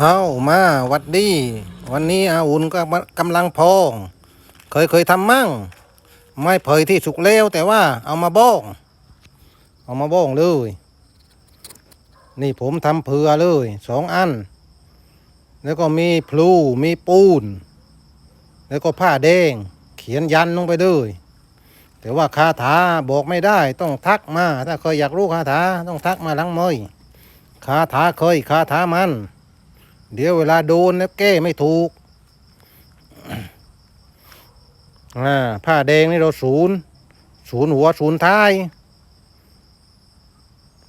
เอามาวัดดี วันนี้อาอุ่นก็กำลังพอง เคยเคยทำมั่ง ไม่เผยที่สุกแล้วแต่ว่าเอามาบ้องเอามาบ้องเลย นี่ผมทำเผื่อเลยสองอัน แล้วก็มีพลูมีปูน แล้วก็ผ้าแดง เขียนยันลงไปเลยแต่ว่าคาถาบอกไม่ได้ต้องทักมา ถ้าเคยอยากรู้คาถาต้องทักมาหลังมอยคาถาเคยคาถามัน เดี๋ยวเวลาโดนแล้วแก้ไม่ถูกอ่าผ้าแดงนี่เราศูนย์ศูนย์หัวศูนย์ท้าย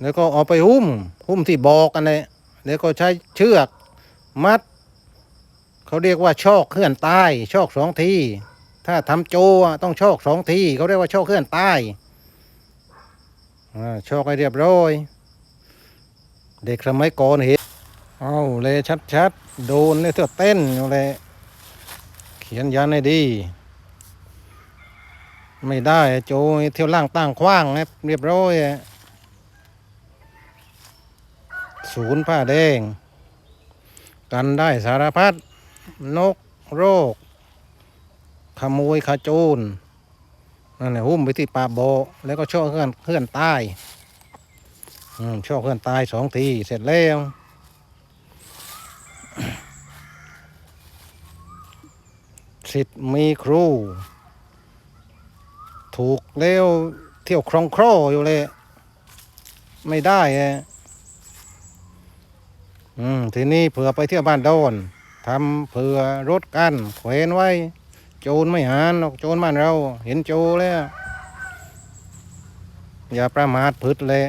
แล้วก็เอาไปหุ้ม หุ้มที่บอกกันเลยแล้วก็ใช้เชือกมัด เขาเรียกว่าชอกเคลื่อนใต้ชอกสองที ถ้าทำโจต้องชอกสองทีเขาเรียกว่าชอกเคลื่อนใต้อ่าชอกให้เรียบร้อย เด็กสมัยก่อนเห็น เอาเลยชัดๆ โดนเนี่ยเที่ยวเต้นอยู่เลยเขียนยันให้ดี ไม่ได้โจเที่ยวล่างตั้งขว้างนะเรียบร้อยศูนย์ผ้าแดง กันได้สารพัดนกโรค ขโมยขโจรนั่นแหละหุ้มไปที่ปากโบแล้วก็ช่อเคลื่อนเคลื่อนใต้อืมช่อเคลื่อนใต้สองทีเสร็จแล้ว สิทธิ์มีครู ถูกแล้วเที่ยวครองครออยู่เลย ไม่ได้ไงอืมทีนี้เผื่อไปเที่ยวบ้านโดนทำเผื่อรถกันแขวนไว้ โจรไม่หานหรอกโจรบ้านเรา เห็นโจรแล้ว อย่าประมาทพืดเลย